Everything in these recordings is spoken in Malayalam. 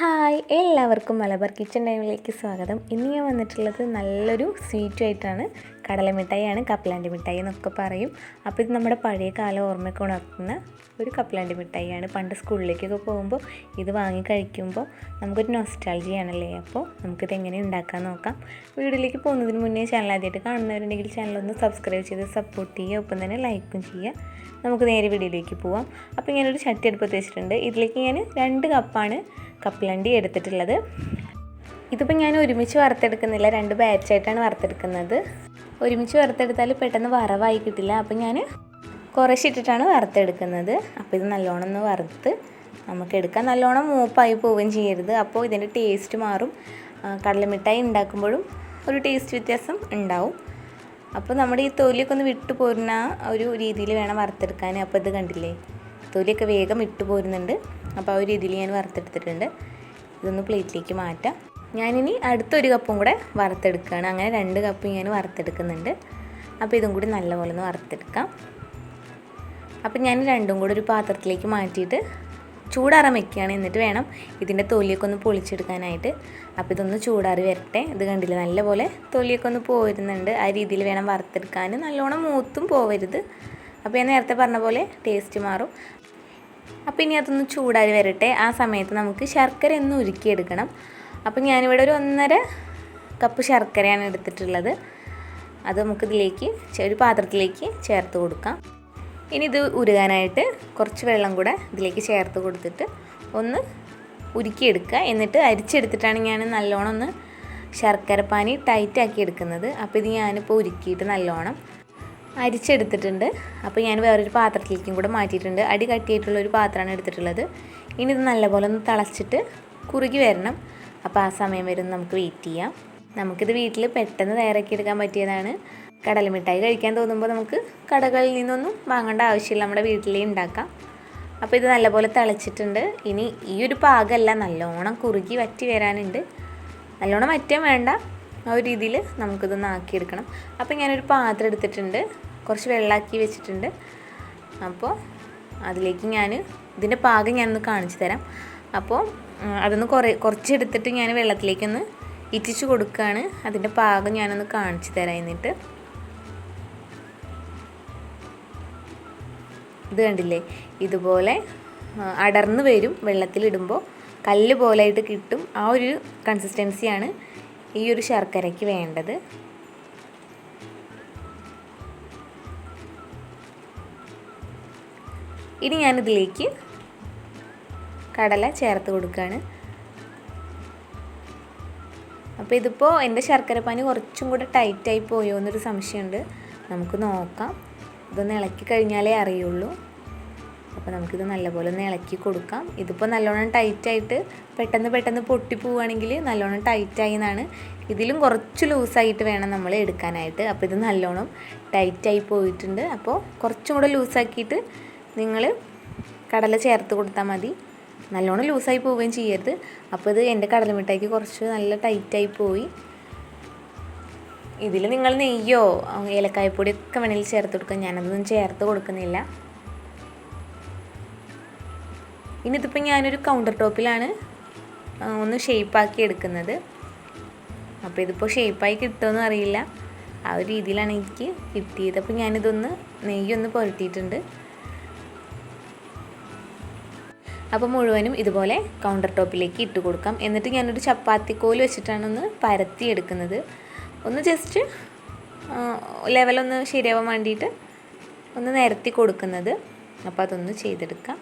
ഹായ് എല്ലാവർക്കും മലബാർ കിച്ചൺ ടൈമിലേക്ക് സ്വാഗതം. ഇന്ന് ഞാൻ വന്നിട്ടുള്ളത് നല്ലൊരു സ്വീറ്റുമായിട്ടാണ് കടലമിഠായിയാണ് കപ്പലാണ്ടി മിഠായി എന്നൊക്കെ പറയും. അപ്പോൾ ഇത് നമ്മുടെ പഴയ കാല ഓർമ്മയൊക്കെ ഉണർത്തുന്ന ഒരു കപ്പലാണ്ടി മിഠായിയാണ്. പണ്ട് സ്കൂളിലേക്കൊക്കെ പോകുമ്പോൾ ഇത് വാങ്ങി കഴിക്കുമ്പോൾ നമുക്കൊരു നൊസ്റ്റാൾജിയാണല്ലേ അപ്പോൾ നമുക്കിത് എങ്ങനെ ഉണ്ടാക്കാൻ നോക്കാം. വീഡിയോയിലേക്ക് പോകുന്നതിന് മുന്നേ ചാനൽ ആദ്യമായിട്ട് കാണുന്നവരുണ്ടെങ്കിൽ ചാനൽ ഒന്ന് സബ്സ്ക്രൈബ് ചെയ്ത് സപ്പോർട്ട് ചെയ്യുക. ഒപ്പം തന്നെ ലൈക്കും ചെയ്യുക. നമുക്ക് നേരെ വീഡിയോയിലേക്ക് പോവാം. അപ്പോൾ ഞാനൊരു ചട്ടി അടുപ്പത്ത് വെച്ചിട്ടുണ്ട്. ഇതിലേക്ക് ഞാൻ രണ്ട് കപ്പാണ് കപ്പലണ്ടി എടുത്തിട്ടുള്ളത്. ഇതിപ്പോൾ ഞാൻ ഒരുമിച്ച് വറുത്തെടുക്കുന്നില്ല രണ്ട് ബാച്ചായിട്ടാണ് വറുത്തെടുക്കുന്നത്. ഒരുമിച്ച് വറുത്തെടുത്താൽ പെട്ടെന്ന് വറവായി കിട്ടില്ല. അപ്പോൾ ഞാൻ കുറച്ചിട്ടിട്ടാണ് വറുത്തെടുക്കുന്നത്. അപ്പോൾ ഇത് നല്ലോണം ഒന്ന് വറുത്ത് നമുക്ക് എടുക്കാൻ നല്ലോണം മൂപ്പായി പോവുകയും ചെയ്യരുത്. അപ്പോൾ ഇതിന്റെ ടേസ്റ്റ് മാറും. കടലമിഠായി ഉണ്ടാക്കുമ്പോഴും ഒരു ടേസ്റ്റ് വ്യത്യാസം ഉണ്ടാവും. അപ്പോൾ നമ്മുടെ ഈ തൊലിയൊക്കെ ഒന്ന് വിട്ടു പോരുന്ന ഒരു രീതിയിൽ വേണം വറുത്തെടുക്കാൻ അപ്പോൾ ഇത് കണ്ടില്ലേ? തൊലിയൊക്കെ വേഗം ഇട്ട് പോരുന്നുണ്ട്. അപ്പോൾ ആ ഒരു ഇതിൽ ഞാൻ വറുത്തെടുത്തിട്ടുണ്ട്. ഇതൊന്ന് പ്ലേറ്റിലേക്ക് മാറ്റാം. ഞാനിനി അടുത്തൊരു കപ്പും കൂടെ വറുത്തെടുക്കുകയാണ്. അങ്ങനെ രണ്ട് കപ്പ് ഞാൻ വറുത്തെടുക്കുന്നുണ്ട്. അപ്പോൾ ഇതും കൂടി നല്ലപോലെ ഒന്ന് വറുത്തെടുക്കാം. അപ്പോൾ ഞാൻ രണ്ടും കൂടെ ഒരു പാത്രത്തിലേക്ക് മാറ്റിയിട്ട് ചൂടാറാൻ വെക്കുകയാണ്. എന്നിട്ട് വേണം ഇതിന്റെ തൊലിയൊക്കെ ഒന്ന് പൊളിച്ചെടുക്കാനായിട്ട്. അപ്പോൾ ഇതൊന്ന് ചൂടാറി വരട്ടെ. ഇത് കണ്ടില്ല? നല്ലപോലെ തൊലിയൊക്കെ ഒന്ന് പോരുന്നുണ്ട്. ആ രീതിയിൽ വേണം വറുത്തെടുക്കാൻ. നല്ലോണം മൂത്തും പോവരുത്. അപ്പോൾ ഞാൻ നേരത്തെ പറഞ്ഞ പോലെ ടേസ്റ്റ് മാറും. അപ്പോൾ ഇനി അതൊന്ന് ചൂടാറി വരട്ടെ. ആ സമയത്ത് നമുക്ക് ശർക്കര ഒന്ന് ഉരുക്കിയെടുക്കണം. അപ്പോൾ ഞാനിവിടെ ഒരു ഒന്നര കപ്പ് ശർക്കരയാണ് എടുത്തിട്ടുള്ളത്. അത് നമുക്കിതിലേക്ക് ഒരു പാത്രത്തിലേക്ക് ചേർത്ത് കൊടുക്കാം. ഇനി ഇത് ഉരുകാനായിട്ട് കുറച്ച് വെള്ളം കൂടെ ഇതിലേക്ക് ചേർത്ത് കൊടുത്തിട്ട് ഒന്ന് ഉരുക്കിയെടുക്കുക. എന്നിട്ട് അരിച്ചെടുത്തിട്ടാണ് ഞാൻ നല്ലോണം ഒന്ന് ശർക്കരപ്പാനി ടൈറ്റാക്കി എടുക്കുന്നത്. അപ്പോൾ ഇത് ഞാനിപ്പോൾ ഉരുക്കിയിട്ട് നല്ലോണം അരിച്ചെടുത്തിട്ടുണ്ട്. അപ്പോൾ ഞാൻ വേറൊരു പാത്രത്തിലേക്കും കൂടെ മാറ്റിയിട്ടുണ്ട്. അടി കട്ടിയായിട്ടുള്ള ഒരു പാത്രമാണ് എടുത്തിട്ടുള്ളത്. ഇനി ഇത് നല്ലപോലെ ഒന്ന് തിളച്ചിട്ട് കുറുകി വരണം. അപ്പോൾ ആ സമയം വരെ നമുക്ക് വെയിറ്റ് ചെയ്യാം. നമുക്കിത് വീട്ടിൽ പെട്ടെന്ന് തയ്യാറാക്കി എടുക്കാൻ പറ്റിയതാണ്. കടലമിഠായി കഴിക്കാൻ തോന്നുമ്പോൾ നമുക്ക് കടകളിൽ നിന്നൊന്നും വാങ്ങേണ്ട ആവശ്യമില്ല. നമ്മുടെ വീട്ടിലേ ഉണ്ടാക്കാം. അപ്പോൾ ഇത് നല്ലപോലെ തിളച്ചിട്ടുണ്ട്. ഇനി ഈ ഒരു പാകമല്ല നല്ലോണം കുറുകി വറ്റി വരാനുണ്ട്. നല്ലോണം വറ്റാൻ വേണ്ട. ആ ഒരു രീതിയിൽ നമുക്കിതൊന്ന് ആക്കിയെടുക്കണം. അപ്പോൾ ഞാനൊരു പാത്രം എടുത്തിട്ടുണ്ട്. കുറച്ച് വെള്ളമാക്കി വെച്ചിട്ടുണ്ട്. അപ്പോൾ അതിലേക്ക് ഞാൻ ഇതിന്റെ പാകം ഞാനൊന്ന് കാണിച്ചു തരാം. അപ്പോൾ അതൊന്ന് കുറേ കുറച്ചെടുത്തിട്ട് ഞാൻ വെള്ളത്തിലേക്കൊന്ന് ഇറ്റിച്ച് കൊടുക്കുകയാണ്. അതിന്റെ പാകം ഞാനൊന്ന് കാണിച്ചു തരാം എന്നിട്ട്. ഇത് കണ്ടില്ലേ? ഇതുപോലെ അടർന്ന് വരും വെള്ളത്തിലിടുമ്പോൾ. കല്ല് പോലെയായിട്ട് കിട്ടും. ആ ഒരു കൺസിസ്റ്റൻസിയാണ് ഈ ഒരു ശർക്കരയ്ക്ക് വേണ്ടത്. ഇനി ഞാനിതിലേക്ക് കടല ചേർത്ത് കൊടുക്കുകയാണ് അപ്പോൾ ഇതിപ്പോൾ എന്റെ ശർക്കര ശർക്കരപ്പാനി കുറച്ചും കൂടെ ടൈറ്റായി പോയോ എന്നൊരു സംശയമുണ്ട്. നമുക്ക് നോക്കാം. ഇതൊന്ന് ഇളക്കി കഴിഞ്ഞാലേ അറിയുള്ളൂ. അപ്പോൾ നമുക്കിത് നല്ലപോലെ ഒന്ന് ഇളക്കി കൊടുക്കാം. ഇതിപ്പോൾ നല്ലോണം ടൈറ്റായിട്ട് പെട്ടെന്ന് പെട്ടെന്ന് പൊട്ടി പോവുകയാണെങ്കിൽ നല്ലോണം ടൈറ്റായി എന്നാണ്. ഇതിലും കുറച്ച് ലൂസായിട്ട് വേണം നമ്മൾ എടുക്കാനായിട്ട്. അപ്പോൾ ഇത് നല്ലോണം ടൈറ്റായി പോയിട്ടുണ്ട്. അപ്പോൾ കുറച്ചും കൂടെ ലൂസാക്കിയിട്ട് നിങ്ങൾ കടല ചേർത്ത് കൊടുത്താൽ മതി. നല്ലോണം ലൂസായി പോവുകയും ചെയ്യരുത്. അപ്പോൾ ഇത് എന്റെ കടലമിഠായിക്ക് കുറച്ച് നല്ല ടൈറ്റായി പോയി. ഇതിൽ നിങ്ങൾ നെയ്യോ ഏലക്കായപ്പൊടിയൊക്കെ വേണമെങ്കിൽ ചേർത്ത് കൊടുക്കാം. ഞാനതൊന്നും ചേർത്ത് കൊടുക്കുന്നില്ല. ഇനി ഇതിപ്പോൾ ഞാനൊരു കൗണ്ടർ ടോപ്പിലാണ് ഒന്ന് ഷേപ്പാക്കി എടുക്കുന്നത്. അപ്പോൾ ഇതിപ്പോൾ ഷേപ്പായി കിട്ടുമെന്ന് അറിയില്ല. ആ ഒരു രീതിയിലാണ് എനിക്ക് കിട്ടിയത്. അപ്പോൾ ഞാനിതൊന്ന് നെയ്യൊന്ന് പുരട്ടിയിട്ടുണ്ട്. അപ്പോൾ മുഴുവനും ഇതുപോലെ കൗണ്ടർ ടോപ്പിലേക്ക് ഇട്ട് കൊടുക്കാം. എന്നിട്ട് ഞാനൊരു ചപ്പാത്തിക്കോൽ വെച്ചിട്ടാണ് ഒന്ന് പരത്തി എടുക്കുന്നത് ഒന്ന് ജസ്റ്റ് ലെവലൊന്ന് ശരിയാവാൻ വേണ്ടിയിട്ട് ഒന്ന് നിരത്തി കൊടുക്കുന്നത്. അപ്പോൾ അതൊന്ന് ചെയ്തെടുക്കാം.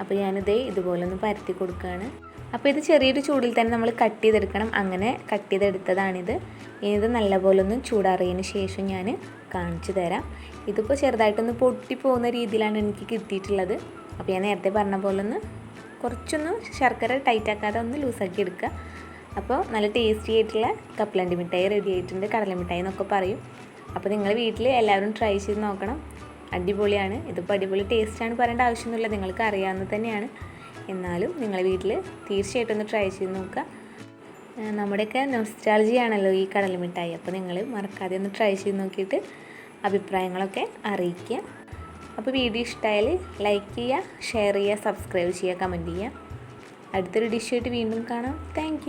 അപ്പോൾ ഞാനിതേ ഇതുപോലെ ഒന്ന് പരത്തി കൊടുക്കുകയാണ്. അപ്പോൾ ഇത് ചെറിയൊരു ചൂടിൽ തന്നെ നമ്മൾ കട്ട് ചെയ്തെടുക്കണം. അങ്ങനെ കട്ട് ചെയ്തെടുത്തതാണിത്. ഇനി ഇത് നല്ലപോലെ ഒന്ന് ചൂടാറിയതിന് ശേഷം ഞാൻ കാണിച്ചു തരാം. ഇതിപ്പോൾ ചെറുതായിട്ടൊന്ന് പൊട്ടി പോകുന്ന രീതിയിലാണ് എനിക്ക് കിട്ടിയിട്ടുള്ളത്. അപ്പോൾ ഞാൻ നേരത്തെ പറഞ്ഞ പോലെ ഒന്ന് കുറച്ചൊന്ന് ശർക്കര ടൈറ്റാക്കാതെ ഒന്ന് ലൂസാക്കി എടുക്കുക. അപ്പോൾ നല്ല ടേസ്റ്റി ആയിട്ടുള്ള കപ്പലണ്ടി മിഠായി റെഡി ആയിട്ടുണ്ട്. കടല മിഠായി എന്നൊക്കെ പറയും. അപ്പോൾ നിങ്ങൾ വീട്ടിൽ എല്ലാവരും ട്രൈ ചെയ്ത് നോക്കണം. അടിപൊളിയാണ്. ഇതിപ്പോൾ അടിപൊളി ടേസ്റ്റാണ് പറയേണ്ട ആവശ്യമൊന്നുമില്ല. നിങ്ങൾക്ക് അറിയാവുന്നത് തന്നെയാണ്. എന്നാലും നിങ്ങൾ വീട്ടിൽ തീർച്ചയായിട്ടും ഒന്ന് ട്രൈ ചെയ്ത് നോക്കുക. നമ്മുടെയൊക്കെ നൊസ്റ്റാൾജിയാണല്ലോ ഈ കടല മിഠായി. അപ്പോൾ നിങ്ങൾ മറക്കാതെ ഒന്ന് ട്രൈ ചെയ്ത് നോക്കിയിട്ട് അഭിപ്രായങ്ങളൊക്കെ അറിയിക്കുക. അപ്പോൾ വീഡിയോ ഇഷ്ടമായാൽ ലൈക്ക് ചെയ്യുക ഷെയർ ചെയ്യുക സബ്സ്ക്രൈബ് ചെയ്യുക കമന്റ് ചെയ്യുക. അടുത്തൊരു ഡിഷായിട്ട് വീണ്ടും കാണാം. താങ്ക്